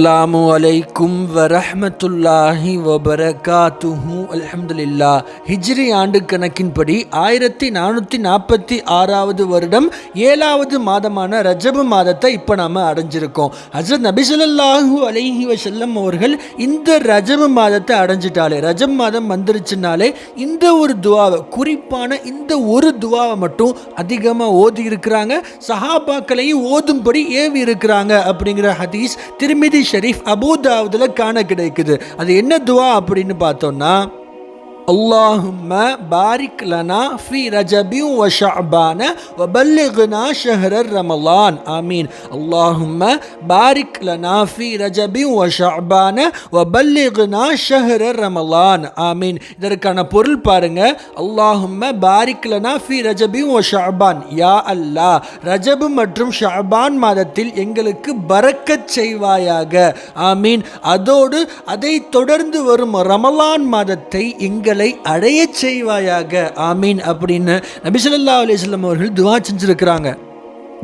Alarm அலைக்கும் வரஹ்மத்துல்லாஹி வபரகாத்துஹு அலமதுல்லா ஹிஜ்ரி ஆண்டு கணக்கின்படி ஆயிரத்தி நானூற்றி நாற்பத்தி ஆறாவது வருடம் ஏழாவது மாதமான ரஜபு மாதத்தை இப்போ நாம் அடைஞ்சிருக்கோம். ஹசரத் நபிசல்லாஹூ அலைஹி வசல்லம் அவர்கள் இந்த ரஜபு மாதத்தை அடைஞ்சிட்டாலே ரஜப் மாதம் வந்துருச்சுனாலே இந்த ஒரு துவாவை குறிப்பான இந்த ஒரு துவாவை மட்டும் அதிகமாக ஓதி இருக்கிறாங்க. சஹாபாக்களையும் ஓதும்படி ஏவி இருக்கிறாங்க அப்படிங்கிற ஹதீஸ் திருமிதி ஷெரீஃப் அபூதாவுதுல காண கிடைக்குது. அது என்ன துவா அப்படின்னு பார்த்தோம்னா அல்லாஹும்ம பாரிக் லனா ஃபி ரஜபியும் வ ஷஅபான வ பல்லிகுனா ஷஹரர் ரமலான் ஆமீன் அல்லாஹும்ம பாரிக் லனா ஃபி ரஜபியும் வ ஷஅபான வ ஷஹரர் ரமலான் ஆமீன் இதற்கான பொருள் பாருங்க. அல்லாஹும்ம பாரிக் லனா ஃபி ரஜபியும் வ ஷஅபான் யா அல்லா ரஜபு மற்றும் ஷஅபான் மாதத்தில் எங்களுக்கு பறக்கச் செய்வாயாக. ஆமீன் அதோடு அதை தொடர்ந்து வரும் ரமலான் மாதத்தை எங்கள் அடையச் செய்வாயாக. ஆமீன். அப்படின்னு நபிசல்லா அலிஸ்லம் அவர்கள் துவா செஞ்சிருக்கிறாங்க.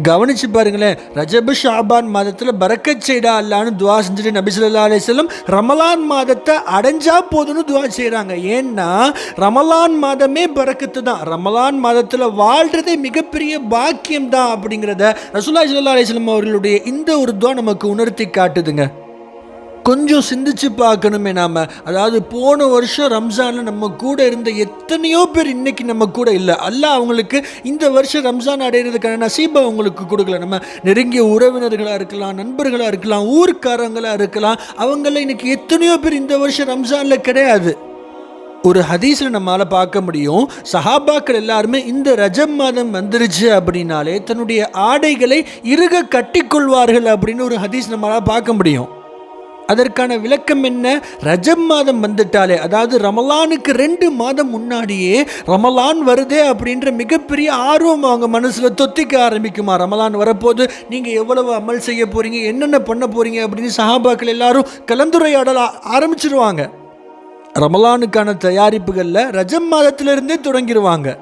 கவனிச்சு பாருங்களேன் ரஜபு ஷாபான் மாதத்தில் பறக்க செய்டா அல்லான்னு துவா செஞ்சுட்டு நபிசுல்லா அலிஸ்லம் ரமலான் மாதத்தை அடைஞ்சா போதும்னு துவா செய்கிறாங்க ஏன்னா ரமலான் மாதமே பறக்கத்து தான். ரமலான் மாதத்தில் வாழ்கிறதே மிகப்பெரிய பாக்கியம் தான் அப்படிங்கிறத ரசூலுல்லாஹி சுல்லா அலிஸ்லம் அவர்களுடைய இந்த ஒரு துவா நமக்கு உணர்த்தி காட்டுதுங்க. கொஞ்சம் சிந்திச்சு பார்க்கணுமே நாம். அதாவது போன வருஷம் ரம்ஜானில் நம்ம கூட இருந்த எத்தனையோ பேர் இன்னைக்கு நம்ம கூட இல்லை. அல்ல அவங்களுக்கு இந்த வருஷம் ரம்ஜான் அடைகிறதுக்கான நசீபை அவங்களுக்கு கொடுக்கல. நம்ம நெருங்கிய உறவினர்களாக இருக்கலாம் நண்பர்களாக இருக்கலாம் ஊர்க்காரங்களாக இருக்கலாம் அவங்கள இன்னைக்கு எத்தனையோ பேர் இந்த வருஷம் ரம்ஜானில் கிடையாது. ஒரு ஹதீஸில் நம்மளால் பார்க்க முடியும். சஹாபாக்கள் எல்லாருமே இந்த ரஜம் மாதம் வந்துருச்சு அப்படின்னாலே தன்னுடைய ஆடைகளை இறுக கட்டிக்கொள்வார்கள் அப்படின்னு ஒரு ஹதீஸ் நம்மளால் பார்க்க முடியும். அதற்கான விளக்கம் என்ன? ரஜம் மாதம் வந்துட்டாலே அதாவது ரமலானுக்கு ரெண்டு மாதம் முன்னாடியே ரமலான் வருதே அப்படின்ற மிகப்பெரிய ஆர்வம் அவங்க மனசில் தொத்திக்க ஆரம்பிக்குமா? ரமலான் வரப்போது நீங்கள் எவ்வளவு அமல் செய்ய போகிறீங்க என்னென்ன பண்ண போகிறீங்க அப்படின்னு சஹாபாக்கள் எல்லாரும் கலந்துரையாடல் ஆரம்பிச்சிருவாங்க. ரமலானுக்கான தயாரிப்புகளில் ரஜம் மாதத்திலிருந்தே தொடங்கிடுவாங்க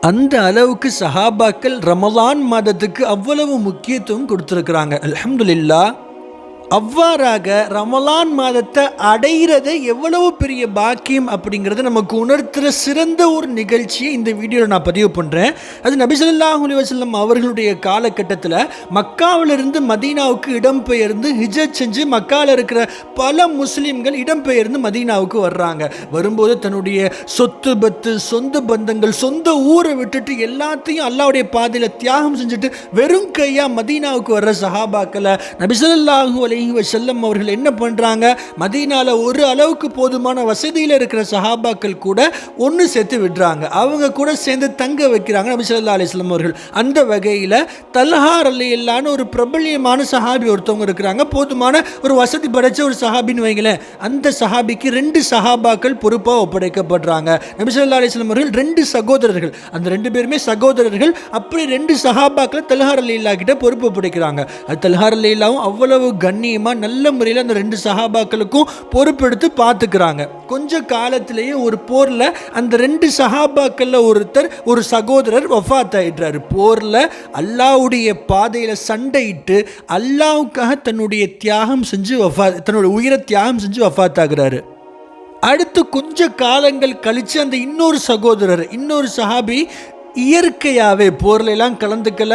அந்த அளவுக்கு சஹாபாக்கள் ரமலான் மாதத்துக்கு அவ்வளவு முக்கியத்துவம் கொடுத்துருக்குறாங்க. அலமதுல்லா அவ்வாறாக ரமலான் மாதத்தை அடைகிறது எவ்வளவு பெரிய பாக்கியம் அப்படிங்கிறத நமக்கு உணர்த்துகிற சிறந்த ஒரு நிகழ்ச்சியை இந்த வீடியோவில் நான் பதிவு பண்ணுறேன் அது நபிசல்லாஹ் அலிவசல்லம் அவர்களுடைய காலகட்டத்தில் மக்காவிலிருந்து மதீனாவுக்கு இடம்பெயர்ந்து ஹிஜத் செஞ்சு மக்காவில் இருக்கிற பல முஸ்லீம்கள் இடம்பெயர்ந்து மதீனாவுக்கு வர்றாங்க. வரும்போது தன்னுடைய சொத்து பத்து சொந்த பந்தங்கள் சொந்த ஊரை விட்டுட்டு எல்லாத்தையும் அல்லாவுடைய பாதையில் தியாகம் செஞ்சுட்டு வெறும் கையாக மதீனாவுக்கு வர்ற சஹாபாக்களை நபிசல்லாஹூ அலைஹி வஸல்லம் அவர்கள் என்ன பண்ணுறாங்க மதீனால ஒரு அளவுக்கு போதுமான வசதியில் இருக்கிற சஹாபாக்கள் கூட ஒன்று சேர்த்து விடுறாங்க. அவங்க கூட சேர்ந்து தங்க வைக்கிறாங்க நபி சொல்லா அலைஹி அவர்கள். அந்த வகையில் தல்ஹார் இல்லான்னு ஒரு பிரபல்யமான சஹாபி ஒருத்தவங்க இருக்கிறாங்க. போதுமான ஒரு வசதி படைச்ச ஒரு சஹாபின்னு வைங்களேன். அந்த சஹாபிக்கு ரெண்டு சஹாபாக்கள் பொறுப்பாக ஒப்படைக்கப்படுறாங்க. நபி சொல்லா அலைஹி அவர்கள் ரெண்டு சகோதரர்கள். அந்த ரெண்டு பேருமே சகோதரர்கள். அப்படி ரெண்டு சஹாபாக்களை தல்ஹார் அல்லையில்லா கிட்ட பொறுப்பு ஒப்படைக்கிறாங்க. அது தல்ஹார் அல்லையில்லாவும் அவ்வளவு கண்ணியமாக நல்ல முறையில் அந்த ரெண்டு சஹாபாக்களுக்கும் பொறுப்பெடுத்து பார்த்துக்கிறாங்க. கொஞ்ச காலத்திலேயே ஒரு போரில் அந்த ரெண்டு சஹாபாக்களில் ஒருத்தர் ஒரு சகோதரர் வஃபாத் ஆயிடுறாரு போரில் அல்லாவுடைய பாதையில் சண்டையிட்டு அல்லாவுக்காக தன்னுடைய தியாகம் செஞ்சு வஃபா தன்னுடைய உயிரை தியாகம் செஞ்சு வஃபாத் ஆகுறாரு அடுத்து கொஞ்ச காலங்கள் கழித்து அந்த இன்னொரு சகோதரர் இன்னொரு சஹாபி இயற்கையாகவே போர்ல எல்லாம் கலந்துக்கல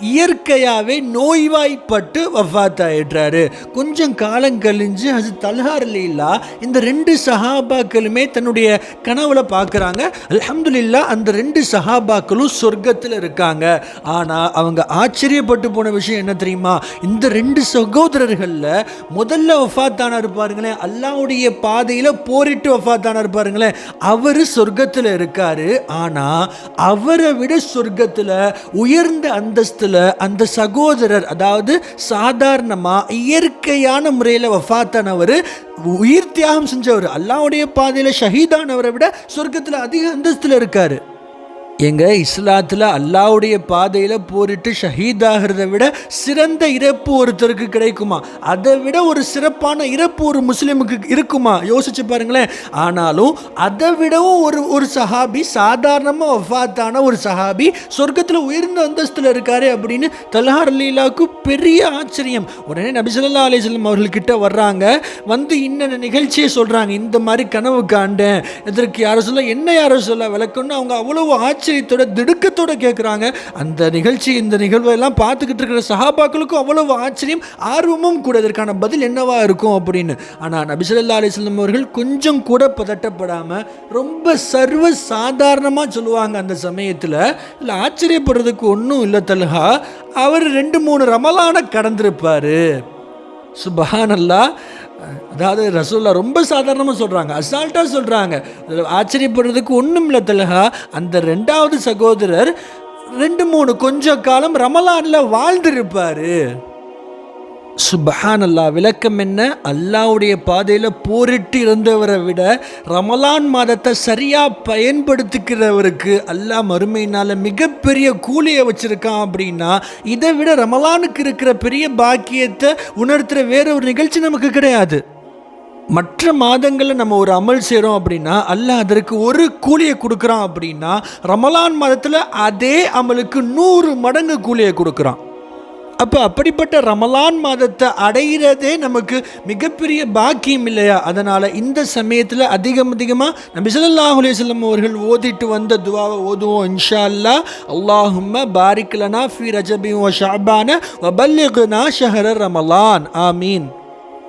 இயற்கையாகவே நோய்வாய்ப்பட்டு வஃபாத் ஆயிடுறாரு கொஞ்சம் காலம் கழிஞ்சு அது தல்ஹார் இல்லா இந்த ரெண்டு சஹாபாக்களுமே தன்னுடைய கனவுல பார்க்குறாங்க அல்ஹம்துலில்லா அந்த ரெண்டு சஹாபாக்களும் சொர்க்கத்தில் இருக்காங்க. ஆனால் அவங்க ஆச்சரியப்பட்டு போன விஷயம் என்ன தெரியுமா? இந்த ரெண்டு சகோதரர்களில் முதல்ல வஃபாத்தானார் இருப்பாருங்களேன் அல்லாவுடைய பாதையில் போரிட்டு வஃத்தானா இருப்பாருங்களேன் அவர் சொர்க்கத்தில் இருக்காரு. ஆனால் அவரை விட சொர்க்கத்தில் உயர்ந்த அந்தஸ்தில் அந்த சகோதரர் அதாவது சாதாரணமாக இயற்கையான முறையில் வஃபாத்தானவர் உயிர் தியாகம் செஞ்சவர் அல்லாவுடைய பாதையில் ஷஹீதானவரை விட சொர்க்கத்தில் அதிக அந்தஸ்தில் இருக்காரு. எங்கள் இஸ்லாத்தில் அல்லாவுடைய பாதையில் போரிட்டு ஷஹீதாகிறத விட சிறந்த இறப்பு ஒருத்தருக்கு கிடைக்குமா? அதை விட ஒரு சிறப்பான இறப்பு ஒரு முஸ்லீமுக்கு இருக்குமா? யோசிச்சு பாருங்களேன். ஆனாலும் அதை விடவும் ஒரு ஒரு சஹாபி சாதாரணமாக வஃபாத்தான ஒரு சஹாபி சொர்க்கத்தில் உயர்ந்த அந்தஸ்தில் இருக்காரு அப்படின்னு தல்ஹார் லீலாவுக்கு பெரிய ஆச்சரியம். உடனே நபிசல்லா அலிஸ்லம் அவர்கள்கிட்ட வர்றாங்க. வந்து இன்னென்ன நிகழ்ச்சியை சொல்கிறாங்க இந்த மாதிரி கனவு காண்டேன் இதற்கு யாரும் சொல்ல என்ன யாரும் சொல்ல விளக்குன்னு அவங்க அவ்வளோ ஆச்சரியம் ஆச்சரியத்தோட திடுக்கத்தோட கேட்குறாங்க அந்த நிகழ்ச்சி இந்த நிகழ்வெல்லாம் பார்த்துக்கிட்டு இருக்கிற சஹாபாக்களுக்கும் அவ்வளவு ஆச்சரியம் ஆர்வமும் கூட இதற்கான பதில் என்னவா இருக்கும் அப்படின்னு. ஆனால் நபிசல்லா அலிஸ்லம் அவர்கள் கொஞ்சம் கூட பதட்டப்படாமல் ரொம்ப சர்வ சாதாரணமாக சொல்லுவாங்க அந்த சமயத்தில். இல்லை ஆச்சரியப்படுறதுக்கு ஒன்றும் இல்லை தல்ஹா. அவர் ரெண்டு மூணு ரமலான கடந்திருப்பார். சுபஹானல்லா. அதாவது ரசூல்லா ரொம்ப சாதாரணமாக சொல்கிறாங்க அசால்ட்டாக சொல்கிறாங்க ஆச்சரியப்படுறதுக்கு ஒன்றும் இல்லை தலகா அந்த ரெண்டாவது சகோதரர் ரெண்டு மூணு கொஞ்ச காலம் ரமலானில் வாழ்ந்திருப்பார். சுபஹான் அல்லா விளக்கம் என்ன? அல்லாவுடைய பாதையில் போரிட்டு இருந்தவரை விட ரமலான் மாதத்தை சரியாக பயன்படுத்திக்கிறவருக்கு அல்லாஹ் மறுமையினால் மிகப்பெரிய கூலியை வச்சுருக்கான் அப்படின்னா இதை விட ரமலானுக்கு இருக்கிற பெரிய பாக்கியத்தை உணர்த்துகிற வேற ஒரு நிகழ்ச்சி நமக்கு கிடையாது. மற்ற மாதங்களில் நம்ம ஒரு அமல் செய்கிறோம் அப்படின்னா அல்லாஹ் அதற்கு ஒரு கூலியை கொடுக்குறான் அப்படின்னா ரமலான் மாதத்தில் அதே அமலுக்கு நூறு மடங்கு கூலியை கொடுக்குறான். அப்போ அப்படிப்பட்ட ரமலான் மாதத்தை அடைகிறதே நமக்கு மிகப்பெரிய பாக்கியம் இல்லையா? அதனால் இந்த சமயத்தில் அதிகம் அதிகமாக நபி ஸல்லல்லாஹு அவர்கள் ஓதிட்டு வந்த துவாவை ஓதுவோம் இன்ஷா அல்லா அல்லாஹும்ம பாரிக்லனா ஃபி ரஜபி வ ஷாபான வ ஷஹர ரமலான். ஆமீன்.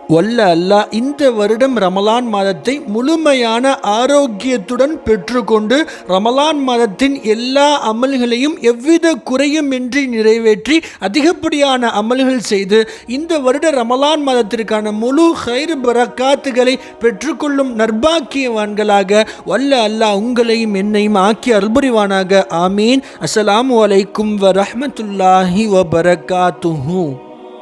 வல்ல அல்லாஹ் இந்த வருடம் ரமலான் மாதத்தை முழுமையான ஆரோக்கியத்துடன் பெற்றுக்கொண்டு ரமலான் மாதத்தின் எல்லா அமல்களையும் எவ்வித குறையுமின்றி நிறைவேற்றி அதிகப்படியான அமல்கள் செய்து இந்த வருட ரமலான் மாதத்திற்கான முழு ஹைர் பரக்காத்துகளை பெற்றுக்கொள்ளும் நர்பாக்கியவான்களாக வல்ல அல்லாஹ் உங்களையும் என்னையும் ஆக்கி அல்புரிவானாக ஆமீன். அஸ்லாம் வலைக்கும் வரமத்துல்லாஹி வபரகாத்துஹூ.